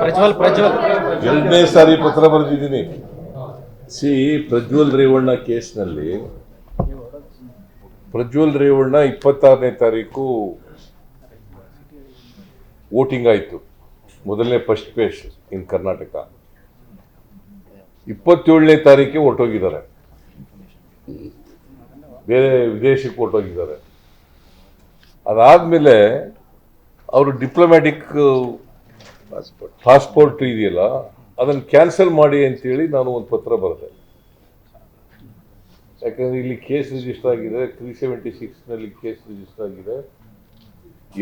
ಪ್ರಜ್ವಲ್ ಪ್ರಜ್ವಲ್. ಎರಡನೇ ಸಾರಿ ಪತ್ರ ಬರೆದಿದ್ದೀನಿ. ಸಿ ಪ್ರಜ್ವಲ್ ರೇವಣ್ಣ ಕೇಸ್ನಲ್ಲಿ ಪ್ರಜ್ವಲ್ ರೇವಣ್ಣ ಇಪ್ಪತ್ತಾರನೇ ತಾರೀಕು ವೋಟಿಂಗ್ ಆಯಿತು. ಮೊದಲನೇ ಫಸ್ಟ್ ಪೇಸ್ ಇನ್ ಕರ್ನಾಟಕ. ಇಪ್ಪತ್ತೇಳನೇ ತಾರೀಕಿಗೆ ಹೊರಟೋಗಿದ್ದಾರೆ. ಬೇರೆ ವಿದೇಶಕ್ಕೆ ಹೊರಟೋಗಿದ್ದಾರೆ. ಅದಾದಮೇಲೆ ಅವರು ಡಿಪ್ಲೊಮ್ಯಾಟಿಕ್ ಪಾಸ್ಪೋರ್ಟ್ ಇದೆಯಲ್ಲ ಅದನ್ನು ಕ್ಯಾನ್ಸಲ್ ಮಾಡಿ ಅಂತೇಳಿ ನಾನು ಒಂದು ಪತ್ರ ಬರೆದೆ. ಯಾಕಂದ್ರೆ ಇಲ್ಲಿ ಕೇಸ್ ರಿಜಿಸ್ಟರ್ ಆಗಿದೆ ತ್ರೀ ಸೆವೆಂಟಿ ಸಿಕ್ಸ್ನಲ್ಲಿ ಕೇಸ್ ರಿಜಿಸ್ಟರ್ ಆಗಿದೆ.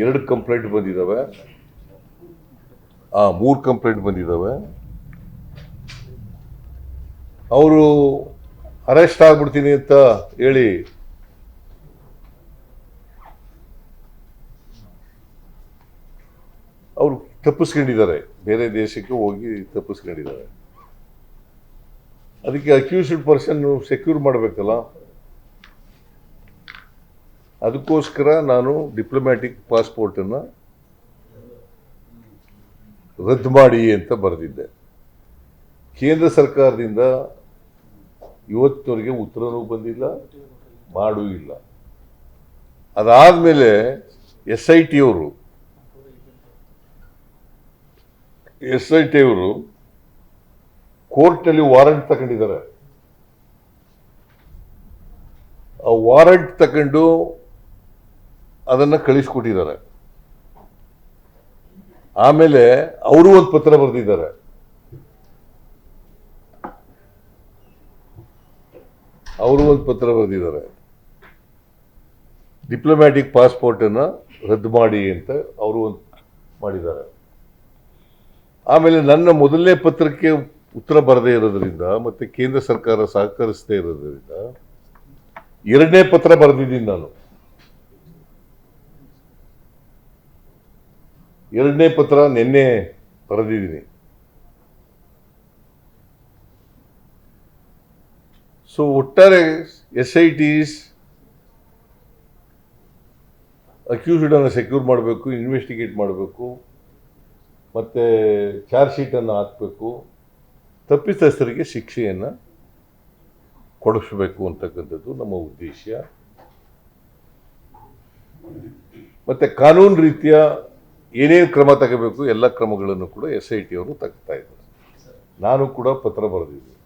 ಎರಡು ಕಂಪ್ಲೇಂಟ್ ಬಂದಿದ್ದಾವೆ ಆ ಮೂರು ಕಂಪ್ಲೇಂಟ್ ಬಂದಿದ್ದಾವೆ ಅವರು ಅರೆಸ್ಟ್ ಆಗ್ಬಿಡ್ತೀನಿ ಅಂತ ಹೇಳಿ ಅವರು ತಪ್ಪಿಸ್ಕೊಂಡಿದ್ದಾರೆ. ಬೇರೆ ದೇಶಕ್ಕೆ ಹೋಗಿ ತಪ್ಪಿಸ್ಕೊಂಡಿದ್ದಾರೆ. ಅದಕ್ಕೆ ಅಕ್ಯೂಸ್ಡ್ ಪರ್ಸನ್ ಸೆಕ್ಯೂರ್ ಮಾಡಬೇಕಲ್ಲ. ಅದಕ್ಕೋಸ್ಕರ ನಾನು ಡಿಪ್ಲೊಮ್ಯಾಟಿಕ್ ಪಾಸ್ಪೋರ್ಟನ್ನು ರದ್ದು ಮಾಡಿ ಅಂತ ಬರೆದಿದ್ದೆ. ಕೇಂದ್ರ ಸರ್ಕಾರದಿಂದ ಇವತ್ತಿನವರೆಗೆ ಉತ್ತರನೂ ಬಂದಿಲ್ಲ, ಮಾಡೂ ಇಲ್ಲ. ಅದಾದಮೇಲೆ ಎಸ್ ಐ ಟಿ ಅವರು ಎಸ್ ಐ ಟಿ ಅವರು ಕೋರ್ಟ್ನಲ್ಲಿ ವಾರಂಟ್ ತಗೊಂಡಿದ್ದಾರೆ. ಆ ವಾರಂಟ್ ತಗೊಂಡು ಅದನ್ನು ಕಳಿಸ್ಕೊಟ್ಟಿದ್ದಾರೆ. ಆಮೇಲೆ ಅವರು ಒಂದು ಪತ್ರ ಬರೆದಿದ್ದಾರೆ. ಅವರು ಒಂದು ಪತ್ರ ಬರೆದಿದ್ದಾರೆ. ಡಿಪ್ಲೊಮ್ಯಾಟಿಕ್ ಪಾಸ್ಪೋರ್ಟನ್ನು ರದ್ದು ಮಾಡಿ ಅಂತ ಅವರು ಒಂದು ಮಾಡಿದ್ದಾರೆ. ಆಮೇಲೆ ನನ್ನ ಮೊದಲನೇ ಪತ್ರಕ್ಕೆ ಉತ್ತರ ಬರದೇ ಇರೋದ್ರಿಂದ ಮತ್ತೆ ಕೇಂದ್ರ ಸರ್ಕಾರ ಸಹಕರಿಸದೇ ಇರೋದ್ರಿಂದ ಎರಡನೇ ಪತ್ರ ಬರೆದಿದ್ದೀನಿ ನಾನು. ಎರಡನೇ ಪತ್ರ ನಿನ್ನೆ ಬರೆದಿದ್ದೀನಿ. ಸೊ ಒಟ್ಟಾರೆ ಎಸ್ ಐ ಟಿಸ್ ಅಕ್ಯೂಸ್ಡನ್ನು ಸೆಕ್ಯೂರ್ ಮಾಡಬೇಕು ಇನ್ವೆಸ್ಟಿಗೇಟ್ ಮಾಡಬೇಕು. ಮತ್ತು ಚಾರ್ಜ್ ಶೀಟನ್ನು ಹಾಕಬೇಕು. ತಪ್ಪಿತಸ್ಥರಿಗೆ ಶಿಕ್ಷೆಯನ್ನು ಕೊಡಿಸಬೇಕು ಅಂತಕ್ಕಂಥದ್ದು ನಮ್ಮ ಉದ್ದೇಶ. ಮತ್ತು ಕಾನೂನು ರೀತಿಯ ಏನೇನು ಕ್ರಮ ತಗಬೇಕು, ಎಲ್ಲ ಕ್ರಮಗಳನ್ನು ಕೂಡ ಎಸ್ ಐ ಟಿ ಅವರು ತಗ್ತಾ ಇದ್ದಾರೆ. ನಾನು ಕೂಡ ಪತ್ರ ಬರೆದಿದ್ದೀನಿ.